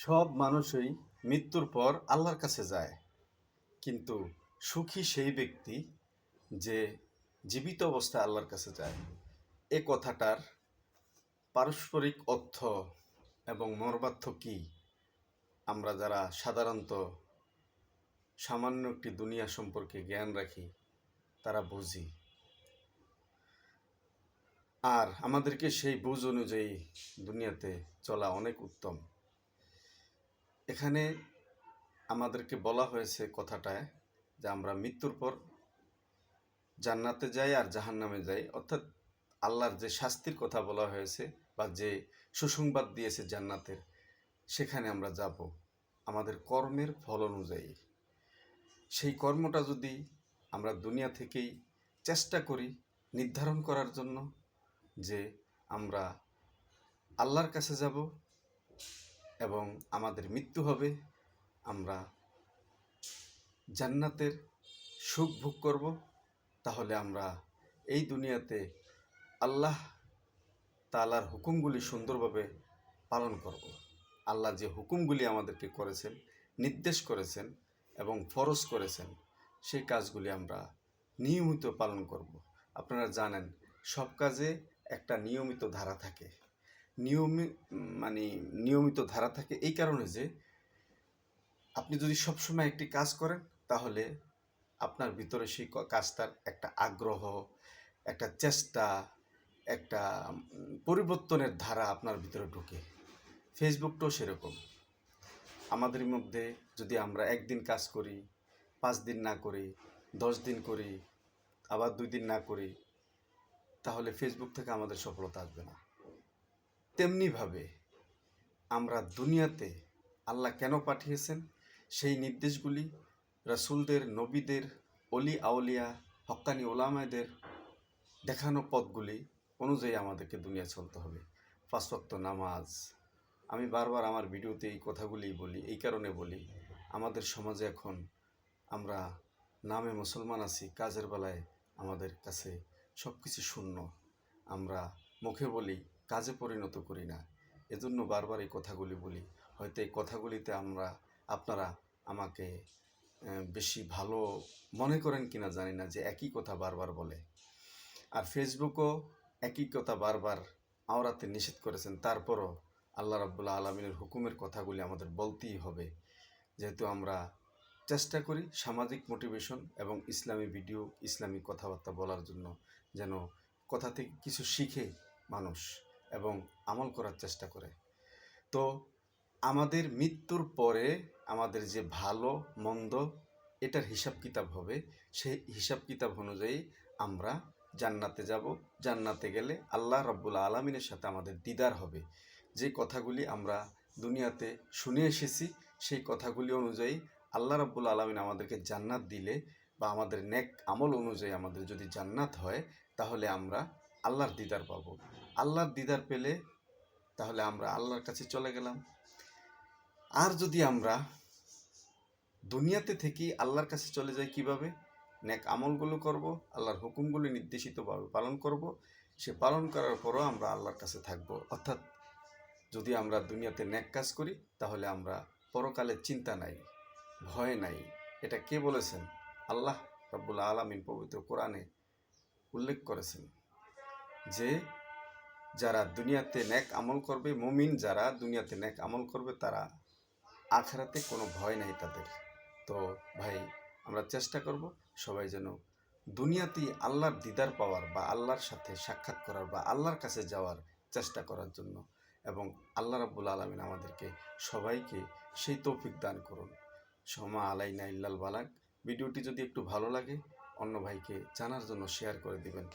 সব মানুষই মৃত্যুর পর আল্লাহর কাছে যায়। কিন্তু সুখী সেই ব্যক্তি যে জীবিত অবস্থায় আল্লাহর কাছে যায়। এ কথাটার পারস্পরিক অর্থ এবং মর্মার্থ কি? আমরা যারা সাধারণত সামান্য একটি দুনিয়া সম্পর্কে জ্ঞান রাখি, তারা বুঝি। আর আমাদেরকে সেই বুঝ অনুযায়ী দুনিয়াতে চলা অনেক উত্তম। এখানে আমাদেরকে বলা হয়েছে কথাটায় যে আমরা মৃত্যুর পর জান্নাতে যাই আর জাহান্নামে যাই। অর্থাৎ আল্লাহর যে শাস্তির কথা বলা হয়েছে বা যে সুসংবাদ দিয়েছে জান্নাতের, সেখানে আমরা যাব আমাদের কর্মের ফল অনুযায়ী। সেই কর্মটা যদি আমরা দুনিয়া থেকেই চেষ্টা করি নির্ধারণ করার জন্য যে আমরা আল্লাহর কাছে যাব এবং আমাদের মৃত্যু হবে, আমরা জান্নাতের সুখ ভোগ করব। তাহলে আমরা এই দুনিয়াতে আল্লাহ তালার হুকুমগুলি সুন্দরভাবে পালন করব। আল্লাহ যে হুকুমগুলি আমাদেরকে করেছেন, নির্দেশ করেছেন এবং ফরজ করেছেন, সেই কাজগুলি আমরা নিয়মিত পালন করব। আপনারা জানেন, সব কাজে একটা নিয়মিত ধারা থাকে। নিয়মিত মানে নিয়মিত ধারা থাকে এই কারণে যে আপনি যদি সবসময় একটি কাজ করেন, তাহলে আপনার ভিতরে সেই কাজটার একটা আগ্রহ, একটা চেষ্টা, একটা পরিবর্তনের ধারা আপনার ভিতরে ঢুকে। ফেসবুকটাও সেরকম। আমাদের মধ্যে যদি আমরা একদিন কাজ করি, পাঁচ দিন না করি, দশ দিন করি, আবার দুই দিন না করি, তাহলে ফেসবুক থেকে আমাদের সফলতা আসবে না। তেমনিভাবে আমরা দুনিয়াতে আল্লাহ কেন পাঠিয়েছেন? সেই নির্দেশগুলি রাসুলদের, নবীদের অলি আউলিয়া, হক্কানি ওলামাদের দেখানো পথগুলি অনুযায়ী আমাদেরকে দুনিয়া চলতে হবে। পাঁচ ওয়াক্ত নামাজ। আমি বারবার আমার ভিডিওতে এই কথাগুলি বলি, এই কারণে বলি, আমাদের সমাজে এখন আমরা নামে মুসলমান আছি, কাজের বেলায় আমাদের কাছে সব কিছু শূন্য। আমরা মুখে বলি কাজে পরিণত করি না। এজন্য বারবার এই কথাগুলি বলি। হয়তো এই কথাগুলিতে আমরা, আপনারা আমাকে বেশি ভালো মনে করেন কিনা জানি না যে একই কথা বারবার বলে। আর ফেসবুকও একই কথা বারবার আওরাতে নিষেধ করেছেন। তারপরও আল্লাহ রাব্বুল্লাহ আলমিনের হুকুমের কথাগুলি আমাদের বলতেই হবে। যেহেতু আমরা চেষ্টা করি সামাজিক মোটিভেশন এবং ইসলামী ভিডিও, ইসলামী কথাবার্তা বলার জন্য যেন কথা থেকে কিছু শিখে মানুষ। এবং আমল করার চেষ্টা করে। তো আমাদের মৃত্যুর পরে আমাদের যে ভালো, মন্দ, এটার হিসাব কিতাব হবে। সেই হিসাব কিতাব অনুযায়ী আমরা জান্নাতে যাব। জান্নাতে গেলে আল্লাহ রব্বুল আলমিনের সাথে আমাদের দিদার হবে। যে কথাগুলি আমরা দুনিয়াতে শুনে এসেছি, সেই কথাগুলি অনুযায়ী আল্লাহ রব্বুল আলমিন আমাদেরকে জান্নাত দিলে বা আমাদের নেক আমল অনুযায়ী আমাদের যদি জান্নাত হয়, তাহলে আমরা আল্লাহর দিদার পাবো। আল্লাহর দিদার পেলে তাহলে আমরা আল্লাহর কাছে চলে গেলাম। আর যদি আমরা দুনিয়াতে থেকেই আল্লাহর কাছে চলে যাই কীভাবে? নেক আমলগুলো করব, আল্লাহর হুকুমগুলো নির্দেশিতভাবে পালন করব। সে পালন করার পরও আমরা আল্লাহর কাছে থাকব। অর্থাৎ যদি আমরা দুনিয়াতে নেক কাজ করি, তাহলে আমরা পরকালের চিন্তা নাই, ভয় নাই। এটা কে বলেছেন? আল্লাহ রব্বুল আলমিন পবিত্র কোরআনে উল্লেখ করেছেন। যে যারা দুনিয়াতে নেক আমল করবে, মুমিন যারা দুনিয়াতে নেক আমল করবে, তারা আখেরাতে কোনো ভয় নাই তাদের। তো ভাই, আমরা চেষ্টা করব সবাই যেন দুনিয়াতেই আল্লাহর দিদার পাওয়ার বা আল্লাহর সাথে সাক্ষাৎ করার বা আল্লাহর কাছে যাওয়ার চেষ্টা করার জন্য এবং আল্লাহ রাব্বুল আলমিন আমাদেরকে সবাইকে সেই তৌফিক দান করুন। সমা আলাইনা ইল্লাল বালাক। ভিডিওটি যদি একটু ভালো লাগে, অন্য ভাইকে জানার জন্য শেয়ার করে দিবেন।